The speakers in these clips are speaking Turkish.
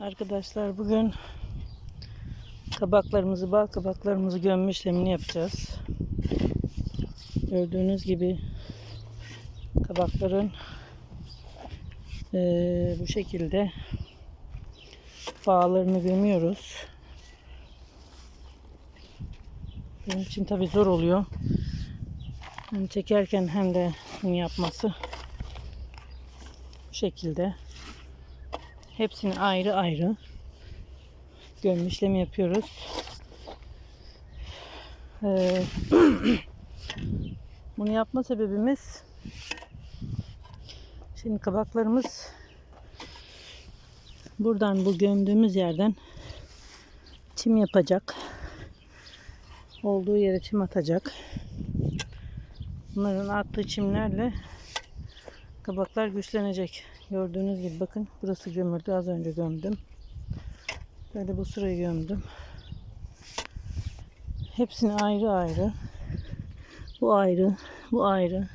Arkadaşlar bugün kabaklarımızı, bal kabaklarımızı gömme işlemini yapacağız. Gördüğünüz gibi kabakların eee, bu şekilde bağlarını gömüyoruz. Benim için tabi zor oluyor. Hem çekerken hem de yapması bu şekilde. Hepsini ayrı ayrı gömme işlemi yapıyoruz. Ee, bunu yapma sebebimiz şimdi kabaklarımız buradan bu gömdüğümüz yerden çim yapacak. Olduğu yere çim atacak. Bunların attığı çimlerle kabaklar güçlenecek. Gördüğünüz gibi bakın burası gömüldü. Az önce gömdüm. Böyle bu sırayı gömdüm. Hepsini ayrı ayrı. Bu ayrı, bu ayrı.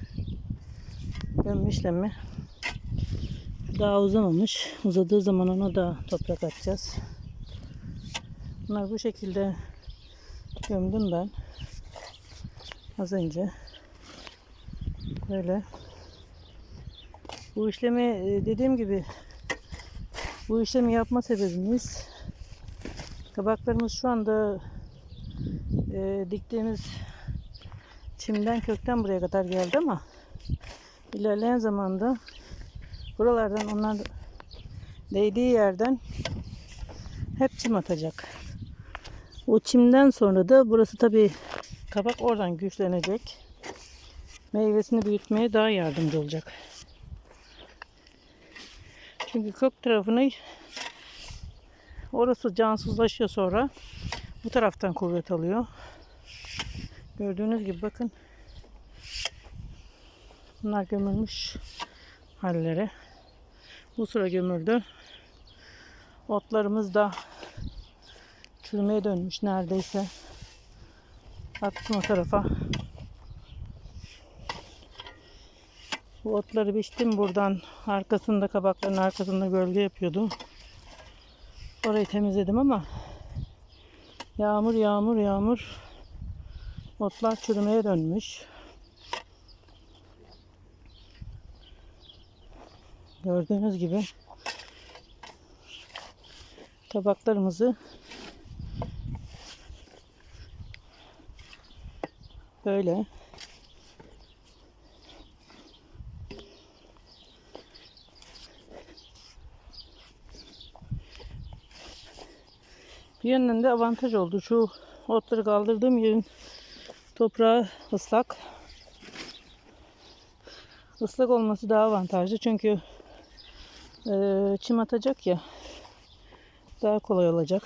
Gömme işlemi daha uzamamış. Uzadığı zaman ona da toprak atacağız. Bunlar bu şekilde gömdüm ben. Az önce. Böyle. Bu işlemi e, dediğim gibi bu işlemi yapma sebebimiz kabaklarımız şu anda e, diktiğimiz çimden kökten buraya kadar geldi ama ilerleyen zamanda buralardan onlar değdiği yerden hep çim atacak. O çimden sonra da burası tabi kabak oradan güçlenecek. Meyvesini büyütmeye daha yardımcı olacak. Çünkü kök tarafını orası cansızlaşıyor sonra bu taraftan kuvvet alıyor. Gördüğünüz gibi bakın. Bunlar gömülmüş halleri. Bu sıra gömüldü. Otlarımız da çürümeye dönmüş neredeyse. Attım o tarafa. Bu otları biçtim buradan. Arkasında kabakların arkasında gölge yapıyordu. Orayı temizledim ama yağmur yağmur yağmur otlar çürümeye dönmüş. Gördüğünüz gibi kabaklarımızı böyle yönden de avantaj oldu. Şu otları kaldırdığım yerin toprağı ıslak. Islak olması daha avantajlı çünkü eee, çim atacak ya daha kolay olacak.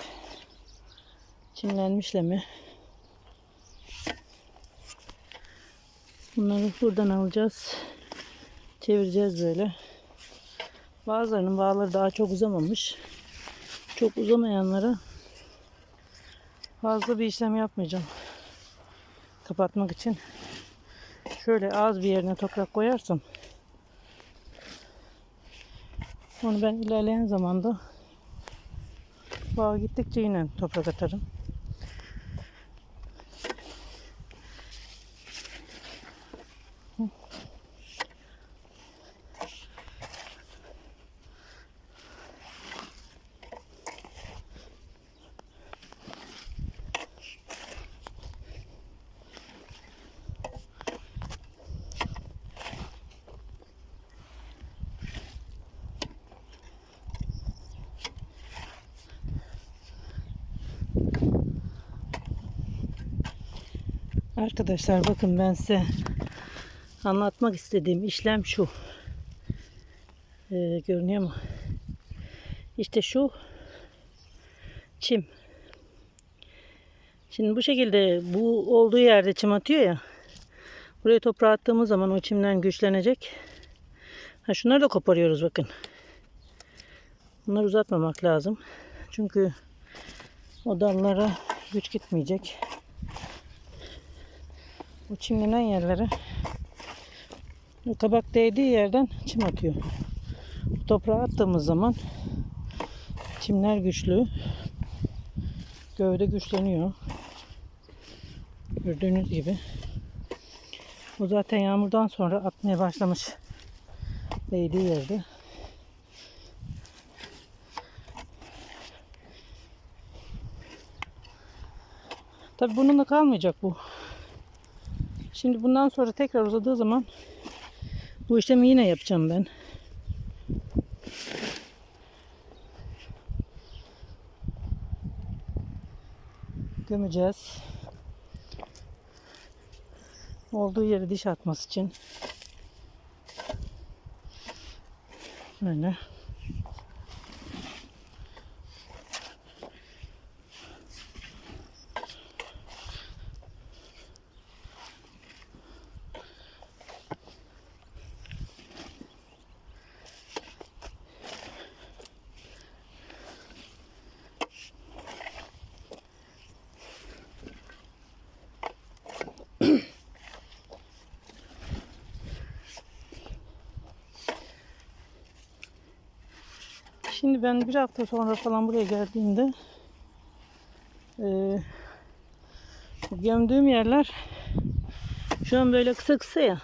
Çimlenmişle mi? Bunları buradan alacağız. Çevireceğiz böyle. Bazılarının bağları daha çok uzamamış. Çok uzamayanlara fazla bir işlem yapmayacağım. Kapatmak için. Şöyle az bir yerine toprak koyarsam onu ben ilerleyen zamanda bağ gittikçe yine toprak atarım. Arkadaşlar bakın ben size anlatmak istediğim işlem şu. Ee, görünüyor mu? İşte şu çim. Şimdi bu şekilde bu olduğu yerde çim atıyor ya. Buraya toprağı attığımız zaman o çimden güçlenecek. Ha şunları da koparıyoruz bakın. Bunları uzatmamak lazım. Çünkü o dallara güç gitmeyecek. Bu çimlenen yerlere o kabak değdiği yerden çim atıyor. Bu toprağa attığımız zaman Çimler güçlü. Gövde güçleniyor. Gördüğünüz gibi. Bu zaten yağmurdan sonra atmaya başlamış. Değdiği yerde. Tabi bununla kalmayacak bu. Şimdi bundan sonra tekrar uzadığı zaman bu işlemi yine yapacağım ben. Gömeceğiz. Olduğu yere diş atması için. Böyle. Şimdi ben bir hafta sonra falan buraya geldiğimde eee, gömdüğüm yerler şu an böyle kısa kısa ya.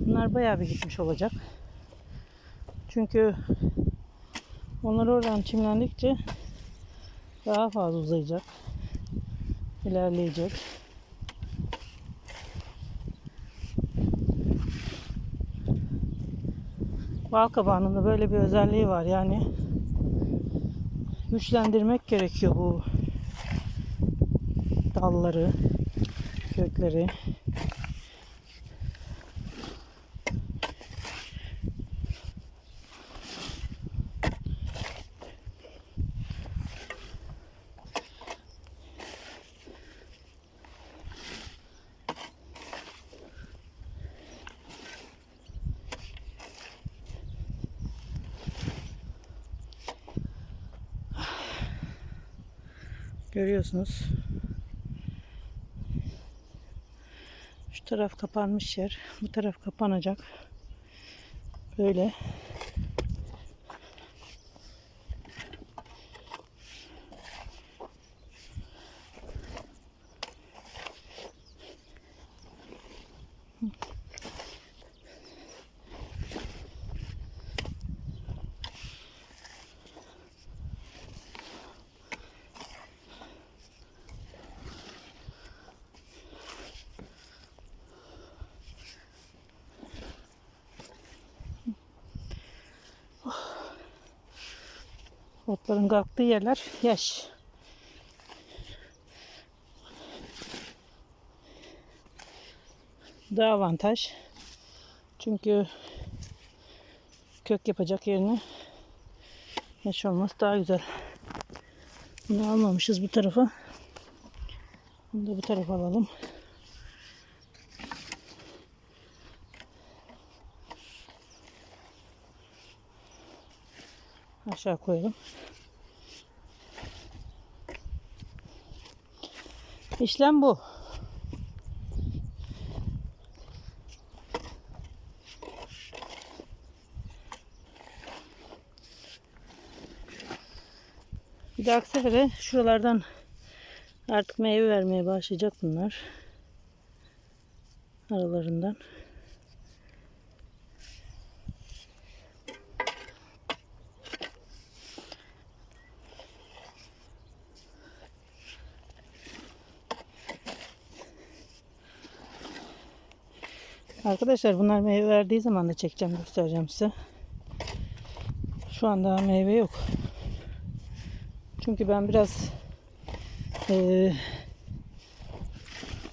Bunlar bayağı bir gitmiş olacak. Çünkü onlar oradan çimlendikçe daha fazla uzayacak. ilerleyecek. Bal kabağının da böyle bir özelliği var. Yani güçlendirmek gerekiyor bu dalları, kökleri. Görüyorsunuz. Şu taraf kapanmış yer. Bu taraf kapanacak. Böyle. Otların kalktığı yerler yaş. Daha avantaj. Çünkü kök yapacak yerine yaş olması daha güzel. Bunu almamışız bu tarafa. Bunu da bu tarafa alalım. Aşağı koyalım. İşlem bu. Bir dahaki sefere şuralardan artık meyve vermeye başlayacak bunlar. Aralarından. Arkadaşlar bunlar meyve verdiği zaman da çekeceğim göstereceğim size. Şu anda meyve yok. Çünkü ben biraz eee,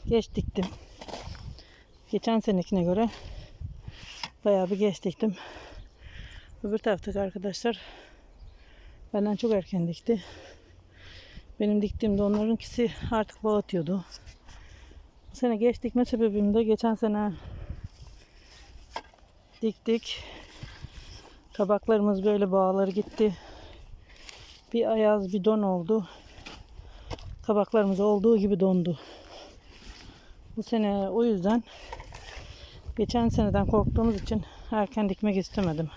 geç diktim. Geçen senekine göre bayağı bir geç diktim. Öbür taraftaki arkadaşlar benden çok erken dikti. Benim diktiğimde onlarınkisi artık bağ atıyordu. Bu sene geç dikme sebebim de geçen sene diktik. Kabaklarımız böyle bağları gitti. Bir ayaz bir don oldu. Kabaklarımız olduğu gibi dondu. Bu sene o yüzden geçen seneden korktuğumuz için erken dikmek istemedim.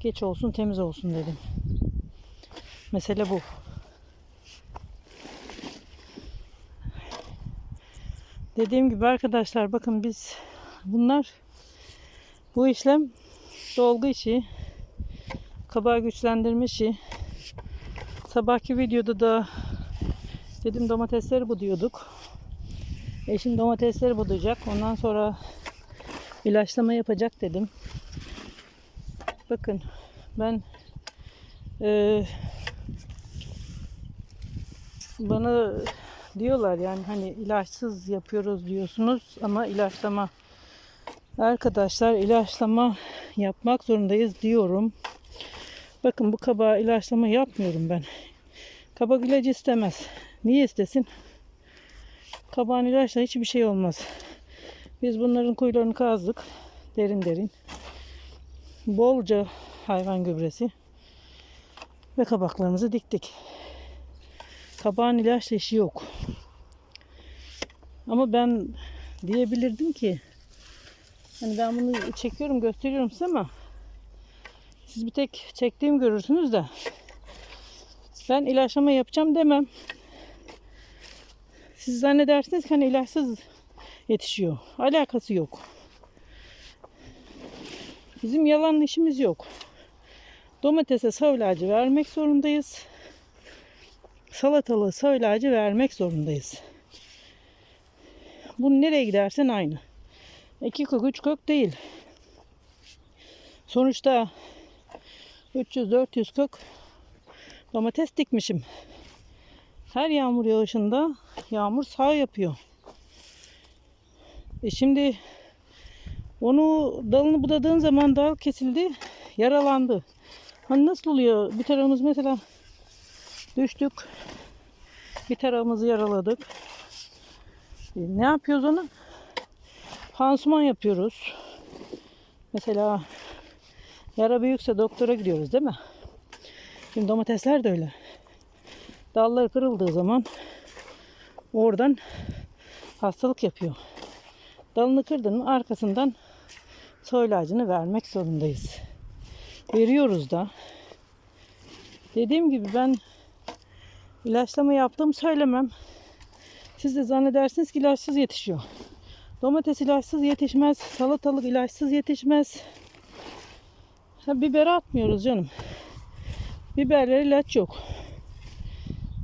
Geç olsun temiz olsun dedim. Mesele bu. Dediğim gibi arkadaşlar bakın biz bunlar bu işlem dolgu işi, kabağı güçlendirme işi. Sabahki videoda da dedim domatesleri buduyorduk. Eşim domatesleri budayacak. Ondan sonra ilaçlama yapacak dedim. Bakın ben eee, bana diyorlar yani hani ilaçsız yapıyoruz diyorsunuz ama ilaçlama arkadaşlar ilaçlama yapmak zorundayız diyorum. Bakın bu kabağa ilaçlama yapmıyorum ben. Kabak ilacı istemez. Niye istesin? Kabağın ilaçla hiçbir şey olmaz. Biz bunların kuyularını kazdık. Derin derin. Bolca hayvan gübresi. Ve kabaklarımızı diktik. Kabağın ilaçla işi yok. Ama ben diyebilirdim ki hani ben bunu çekiyorum gösteriyorum size ama siz bir tek çektiğim görürsünüz de ben ilaçlama yapacağım demem. Siz zannedersiniz ki hani ilaçsız yetişiyor. Alakası yok. Bizim yalan işimiz yok. Domatese savlacı vermek zorundayız. Salatalığı savlacı vermek zorundayız. Bu nereye gidersen aynı. İki kök, üç kök değil. Sonuçta 300-400 kök domates dikmişim. Her yağmur yağışında yağmur sağ yapıyor. E şimdi onu dalını budadığın zaman dal kesildi, yaralandı. Hani nasıl oluyor? Bir tarafımız mesela düştük, bir tarafımızı yaraladık. E, ne yapıyoruz onu? Pansuman yapıyoruz. Mesela yara büyükse doktora gidiyoruz değil mi? Şimdi domatesler de öyle. Dalları kırıldığı zaman oradan hastalık yapıyor. Dalını kırdın mı arkasından soy vermek zorundayız. Veriyoruz da. Dediğim gibi ben ilaçlama yaptığımı söylemem. Siz de zannedersiniz ki ilaçsız yetişiyor. Domates ilaçsız yetişmez. Salatalık ilaçsız yetişmez. Ha, biber atmıyoruz canım. Biberler ilaç yok.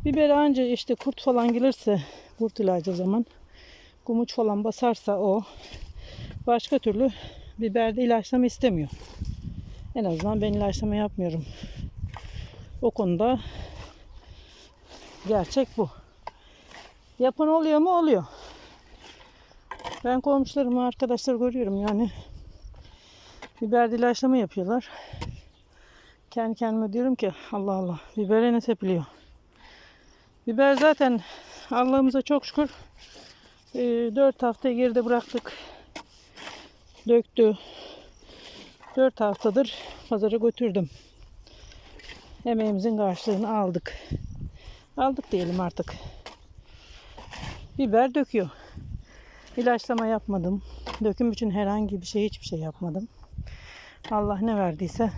Biber anca işte kurt falan gelirse kurt ilacı o zaman. Kumuç falan basarsa o. Başka türlü biberde ilaçlama istemiyor. En azından ben ilaçlama yapmıyorum. O konuda gerçek bu. Yapan oluyor mu? Oluyor. Ben komşularımı, arkadaşlar görüyorum yani. Biberde ilaçlama yapıyorlar. Kendi kendime diyorum ki Allah Allah bibere ne tepiliyor. Biber zaten Allah'ımıza çok şükür e, 4 hafta geride bıraktık. Döktü. 4 haftadır pazara götürdüm. Emeğimizin karşılığını aldık. Aldık diyelim artık. Biber döküyor. İlaçlama yapmadım. Döküm için herhangi bir şey hiçbir şey yapmadım. Allah ne verdiyse.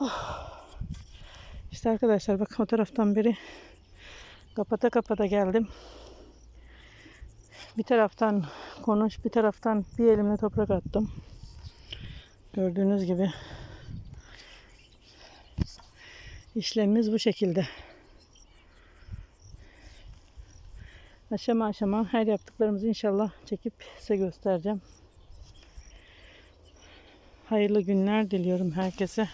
Oh. İşte arkadaşlar bakın o taraftan beri kapata kapata geldim. Bir taraftan konuş, bir taraftan bir elimle toprak attım. Gördüğünüz gibi işlemimiz bu şekilde. Aşama aşama her yaptıklarımızı inşallah çekip size göstereceğim. Hayırlı günler diliyorum herkese.